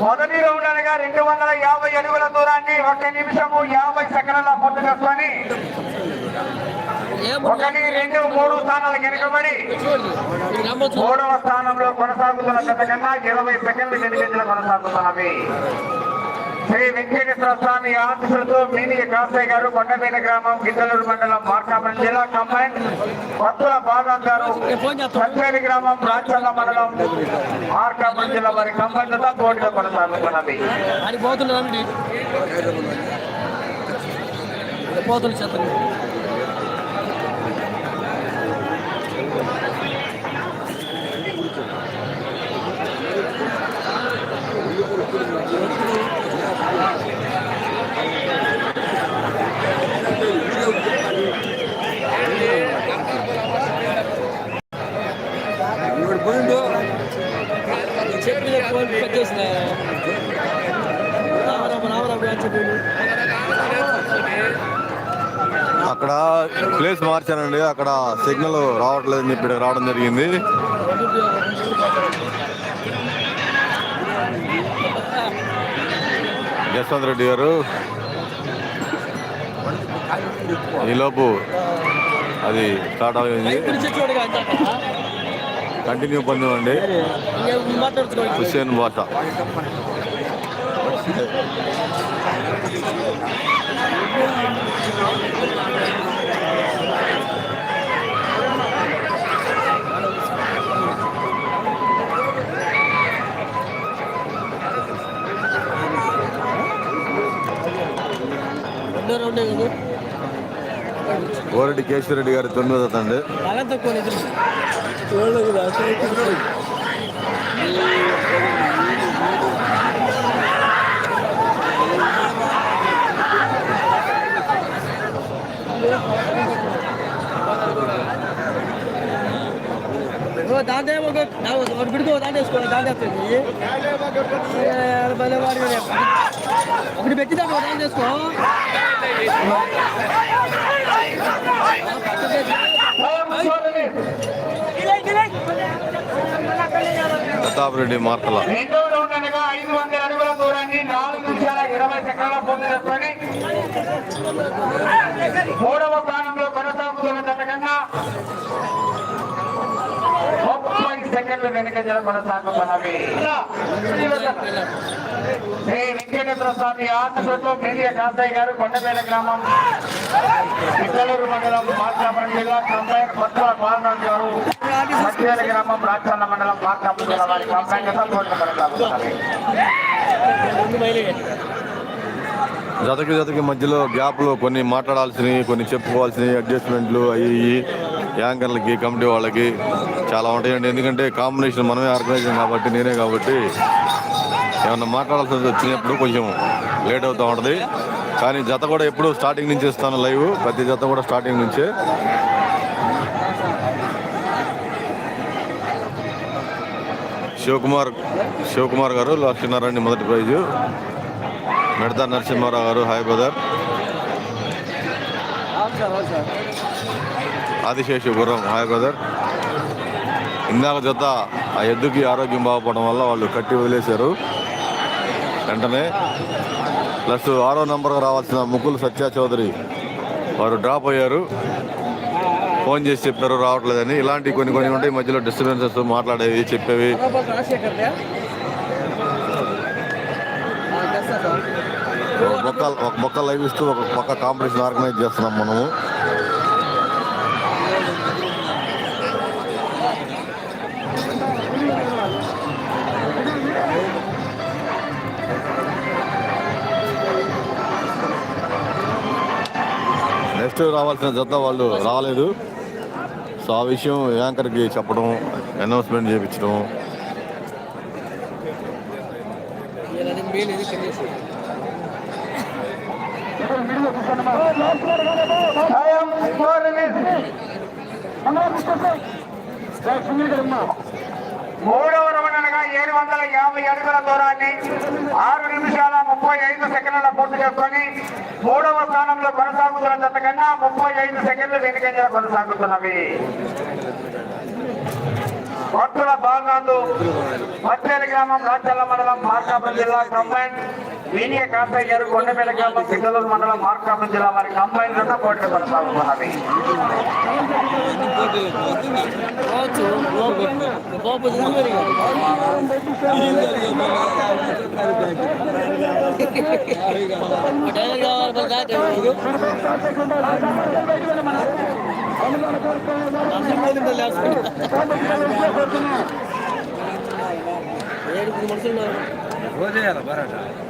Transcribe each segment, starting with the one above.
మొదటి రౌండ్ అనగా రెండు వందల యాభై అడుగుల దూరాన్ని ఒక నిమిషము యాభై సెకండ్ల పూర్తి చేసుకొని ఒకటి రెండు మూడు స్థానాలు వెనుకబడి మూడవ స్థానంలో కొనసాగుతున్న గత కన్నా ఇరవై సెకండ్లు వెనుకంజలు కొనసాగుతున్నవి. శ్రీ వెంకటేశ్వర స్వామి ఆశీస్సులతో మీనియ కాసయ్య గారు కొండమీద గ్రామం గిద్దలూరు మండలం మార్కాపురం జిల్లా కంబైన్ భక్తుల బాగా గారు సంచేరి గ్రామం రాచల్ల మండలం మార్కాపురం జిల్లా వారి కంబైన్లతో జత పోటీలో కొనసాగుతున్నవి అది కట్ చేసిన అని చెప్పి అక్కడ ప్లేస్ మార్చానండి అక్కడ సిగ్నల్ రావట్లేదని చెప్పి ఇక్కడికి రావడం జరిగింది. యశ్వంత్ రెడ్డి గారు ఈలోపు అది స్టార్ట్ అయింది. కంటిన్యూ పొందివ్వండి హుసేన్ బాటా కేశవరెడ్డి గారి తొమ్మిదో అండి బాగా తక్కువ నిద్ర దాంట్లో ఏమో ఒక ఒకటి పిడుకో దాంట్లో వేసుకోవాలి దాంట్లో వస్తుంది భలే వాడి ఒకటి పెట్టి దాంట్లో ఒక దాంట్లో వేసుకో ప్రతాప్ రెడ్డి మార్తల. ఐదు వందల అడుగుల దూరాన్ని నాలుగు నిమిషాల ఇరవై సెకండ్ల పూర్తి చేసుకొని మూడవ స్థానంలో కొనసాగుతున్న కన్నా సెకండ్లు వెనుకంజల కొనసాగుతున్నవి శ్రీ వెంకటేశ్వర స్వామి ఆశతో మేలియ కాంతయ్య గారు కొండపేట గ్రామం పిల్లలూరు మండలం మార్కాపురం జిల్లా కంబైన్ కొత్త పాలనాడు గారు మధ్యవేల గ్రామం రాక్షన్న మండలం మార్కాపురం జిల్లా వారి కంబైన్ జత కొనసాగుతున్నవి జతకి జతకి మధ్యలో గ్యాప్లో కొన్ని మాట్లాడాల్సినవి కొన్ని చెప్పుకోవాల్సినవి అడ్జస్ట్మెంట్లు అవి యాంకర్లకి కమిటీ వాళ్ళకి చాలా ఉంటాయండి. ఎందుకంటే కాంబినేషన్ మనమే ఆర్గనైజ్ కాబట్టి నేనే కాబట్టి ఏమన్నా మాట్లాడాల్సి వచ్చినప్పుడు కొంచెం లేట్ అవుతూ ఉంటుంది. కానీ జత కూడా ఎప్పుడు స్టార్టింగ్ నుంచి ఇస్తాను లైవ్. ప్రతి జత కూడా స్టార్టింగ్ నుంచే. శివకుమార్ శివకుమార్ గారు లక్ష్మీనారాయణ మొదటి ప్రైజు. మెడతా నరసింహారావు గారు హాయ్ బ్రదర్ ఆదిశేషపురం గుర్రం హాయ్ బ్రదర్. ఇందాక జత ఆ ఎద్దుకి ఆరోగ్యం బాగుపడడం వల్ల వాళ్ళు కట్టి వదిలేశారు. వెంటనే ప్లస్ ఆరో నంబర్గా రావాల్సిన ముకుల్ సత్య చౌదరి వారు డ్రాప్ అయ్యారు. ఫోన్ చేసి చెప్పారు రావట్లేదని. ఇలాంటి కొన్ని కొన్ని ఉంటాయి మధ్యలో డిస్టర్బెన్సెస్ మాట్లాడేవి చెప్పేవి. ఒక మొక్క ఒక మొక్క లైవ్ ఇస్తూ ఒక పక్క కాంపిటీషన్ ఆర్గనైజ్ చేస్తున్నాం మనము. నెక్స్ట్ రావాల్సిన జత వాళ్ళు రాలేదు. సో ఆ విషయం యాంకర్కి చెప్పడం అనౌన్స్మెంట్ చేయించడం మూడవ రౌండ్ అనగా ఏడు వందల యాభై అడుగుల దూరాన్ని ఆరు నిమిషాల ముప్పై ఐదు సెకండ్ల పూర్తి చేసుకొని మూడవ స్థానంలో కొనసాగుతున్న జత కన్నా ముప్పై ఐదు సెకండ్లు వెనుకంజ కొనసాగుతున్నవి. భక్తుల బాగాలు మత్తేరు గ్రామం రాచల్ల మండలం మార్కాపురం జిల్లా కంబైన్ వీనియ కాంతయ్య గారు కొండపేట గ్రామం సిగ్గలూరు మండలం మార్కాపురం జిల్లా వారి కంబైన్ రెండు పోటీలు కొనసాగుతున్నవి కావచ్చు బాబు తిరిగి టైలర్ కావాలి మరి దాటి ఏడుగురు మనుషులు ఉన్నారు. ఇప్పుడు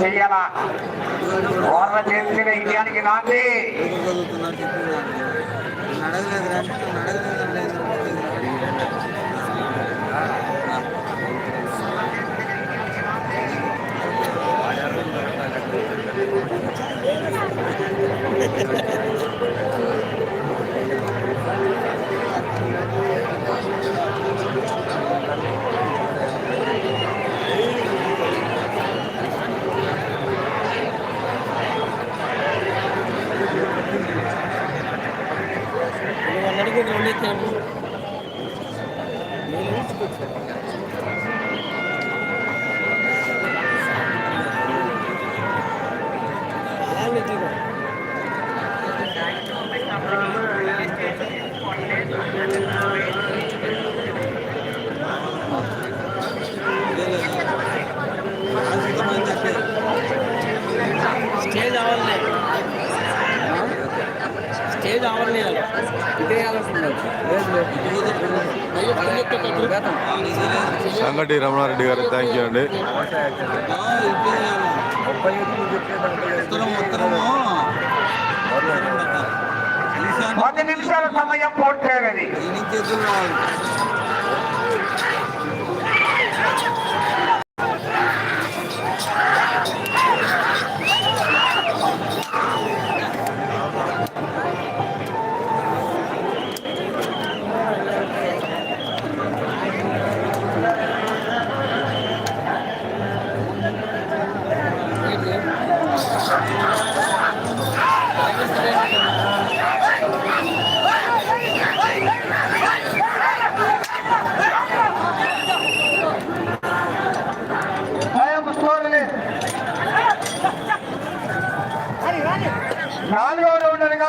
చెయ్యాల ఓర చేసిన ఇండియానికి నాంది సంగటి రమణారెడ్డి గారు థ్యాంక్ యూ అండి. పది నిమిషాల సమయం పూర్తయ్యేది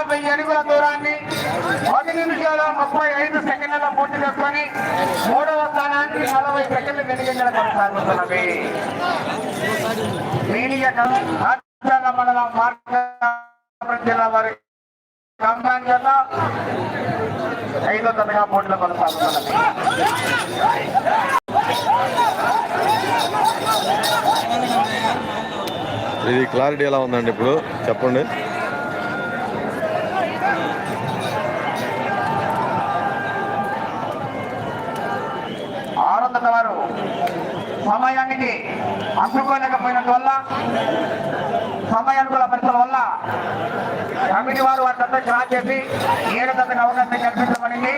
వెయ్యి అడుగుల దూరాన్ని పది నిమిషాల ముప్పై ఐదు సెకండ్ల పూర్తి చేసుకొని మూడవ స్థానానికి నలభై సెకండ్లు వెనుకంజల కొనసాగుతున్నవి. మీడియా మండలం మార్గం జిల్లా వారి కంబాన్ జిల్లా ఐదో తరగా పోటీలు కొనసాగుతున్నవి. ఇది క్లారిటీ ఎలా ఉందండి ఇప్పుడు? చెప్పండి. అందుకోలేకపోయినందువల్ల సమయానుకూల పరిస్థితుల వల్ల కమిటీ వారు వారి జత క్రాస్ చేసి ఏడు జతకు అవకాశం కల్పించబడింది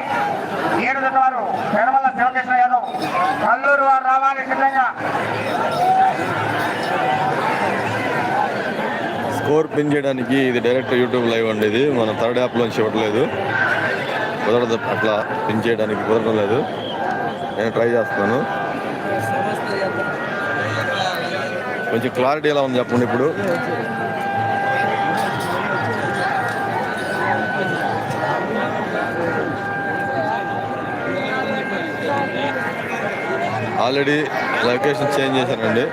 ఏడు జత వారు పెడమల్ల శివకృష్ణ యాదవ్ కల్లూరు వారు రావాలి సిద్ధంగా. స్కోర్ పిన్ చేయడానికి ఇది డైరెక్ట్ యూట్యూబ్ లైవ్ అండి ఇది. మన థర్డ్ యాప్లోంచి ఇవ్వట్లేదు. కుదరదు అట్లా పిన్ చేయడానికి కుదరడం లేదు. నేను ట్రై చేస్తున్నాను. కొంచెం క్లారిటీ ఎలా ఉంది చెప్పండి ఇప్పుడు? ఆల్రెడీ లొకేషన్ చేంజ్ చేశానండి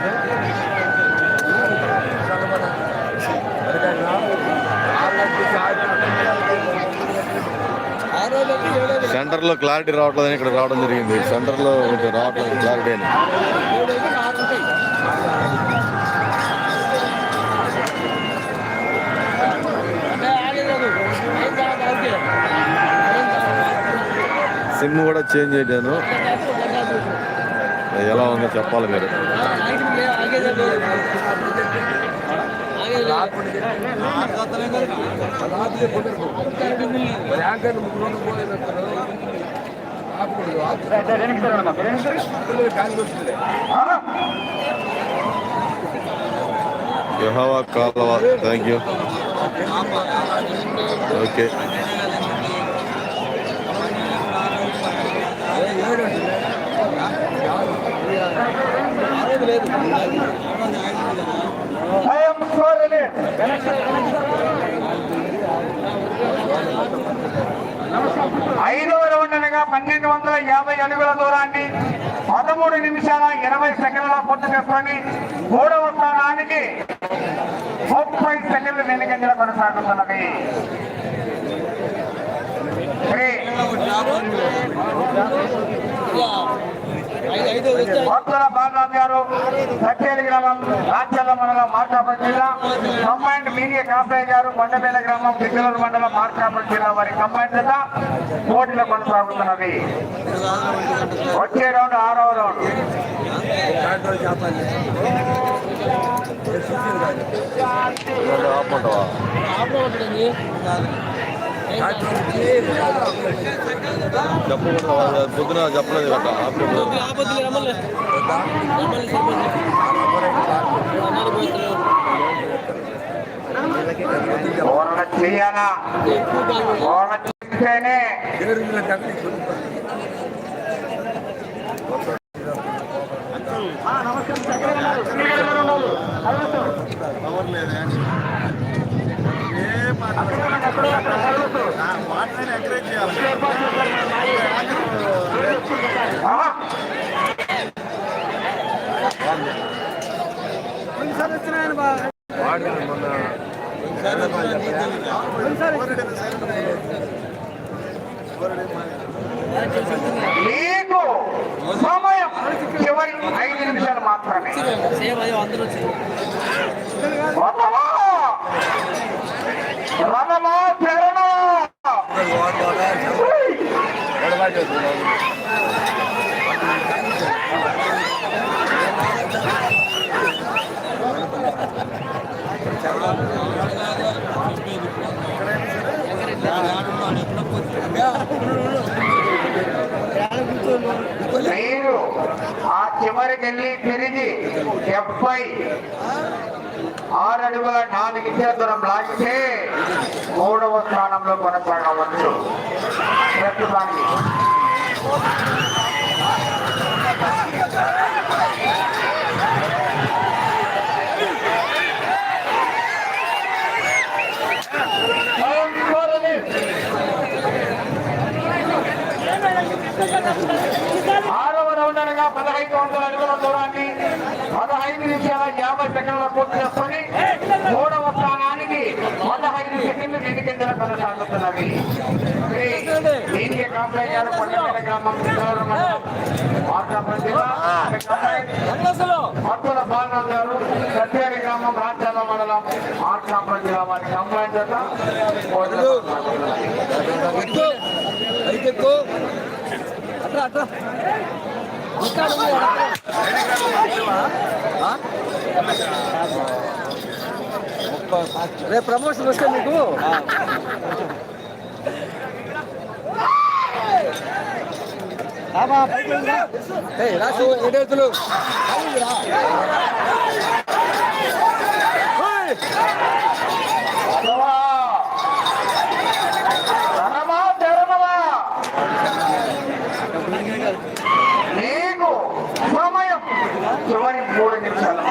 సెంటర్లో క్లారిటీ రావట్లేదని ఇక్కడ రావడం జరిగింది. సెంటర్లో కొంచెం రావట్లేదు క్లారిటీ అని. సిమ్ కూడా చేంజ్ చేయను ఎలా ఉందో చెప్పాలి మీరు. యహోవా కాలవా థ్యాంక్ యూ ఓకే ఐదవ రౌండ్ అనగా పన్నెండు వందల యాభై అడుగుల దూరాన్ని పదమూడు నిమిషాల ఇరవై సెకండ్ల పూర్తి చేసుకొని మూడవ స్థానానికి ముప్పై సెకండ్లు వెనుకంజలు కొనసాగుతున్నది. శ్రీ భక్తుల బాలరాజు గారు సత్యేరి గ్రామం రాజ్యాల మండలం మార్కాపురం జిల్లా కంబైండ్ మీడియా కాపయ్య గారు కొండపేల గ్రామం పిల్లల మండలం మార్కాపురం జిల్లా వారి కంబైండ్ జత పోటీలో కొనసాగుతున్నవి. వచ్చే రౌండ్ ఆరవ రౌండ్. ఆపమంటావా చెప్పకుండా పొద్దున చెప్పలేదు గట్ట ఆపలేదు మీకు సమయం చివరి ఐదు నిమిషాలు మాత్రమే. మీరు ఆ చివరికి వెళ్ళి తిరిగి డెబ్బై ఆరు అడుగుల నాలుగు ఇంచుల దూరం లాగితే మూడవ స్థానంలో కొనసాగవచ్చు. ప్రస్తుతానికి ఆరవ రౌండ్ అనగా పదహైదు వందల అడుగుల దూరాన్ని పదహైదు నిమిషాల యాభై సెకండ్ల పూర్తి చేసుకొని మూడవ స్థానానికి పదహైదు సెకండ్లు వెనుకంజల కొనసాగుతున్నవి. దీనికి కాంప్లైంట్ గారు కొండపేట గ్రామం భక్తుల గారు రాజ్యాల మండలం జిల్లా వారి కంప్లైంట్ చేత రేపు ప్రమోషన్ వస్తే మీకు. రాసు ఏడేతులు. నిమిషాలు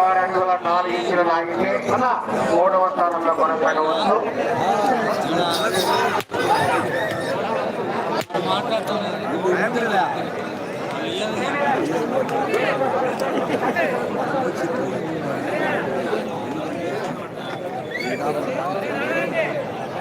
ఆరు అడుగుల నాలుగు ఇంచుల లాగితే మూడవ స్థానంలో కొనసాగవచ్చు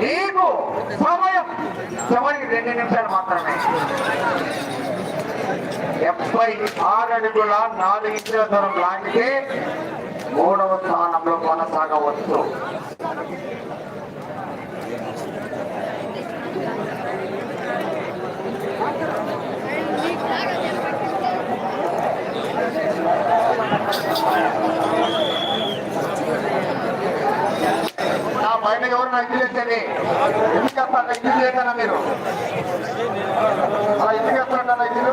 నీకు సమయం చివరికి నిమిషాలు మాత్రమే డెబ్బై ఆరు అడుగుల నాలుగు ఇంచుల దూరం లాగితే మూడవ స్థానంలో కొనసాగవచ్చు Thank you. పైన ఎవరు నాకు ఇచ్చేది ఎందుకు చేస్తాను ఇది చేయకనా మీరు? అలా ఎందుకు చేస్తున్నా ఇల్లు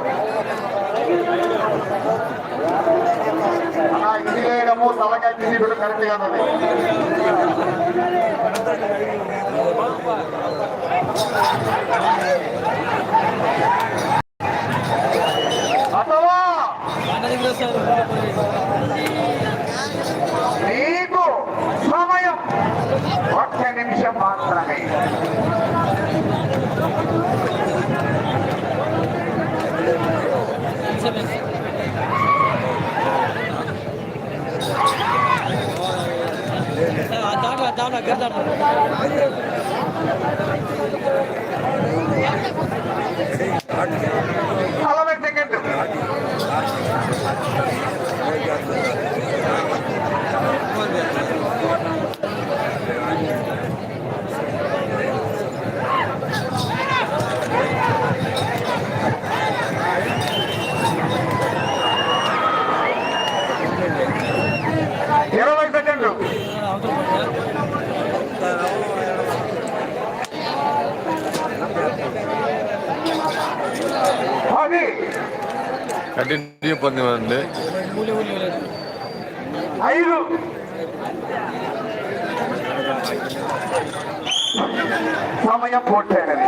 అలా ఇది చేయడము? తలకాయ తిండి కూడా కరెక్ట్ కాదండి అథవా ఒక్క నిమిషం మాత్రమే దాంట్లో దాంట్లో కంటిన్యూ పంది ఐదు. సమయం పూర్తయినది.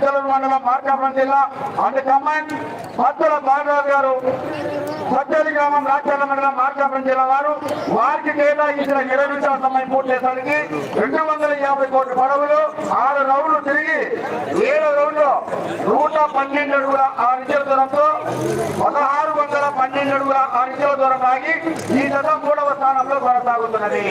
శ్రీకాకుళం మండలం మార్కాపురం జిల్లా అండ్ కమాండ్ భక్తుల భాగవత్ గారు సత్యలి గ్రామం రాచర్ల మండలం మార్కాపురం జిల్లా వారు. వారికి కేటాయించిన ఇరవై నిమిషాల సమయం పూర్తి చేసరికి రెండు వందల యాభై కోట్ల పడవలు ఆరు రౌండ్లు తిరిగి ఏడు రౌండ్లు నూట పన్నెండు అడుగుల ఆరు ఇంచుల దూరంతో పదహారు వందల పన్నెండు అడుగుల ఆరు ఇంచుల దూరం ఆగి ఈ జత మూడవ స్థానంలో కొనసాగుతున్నది.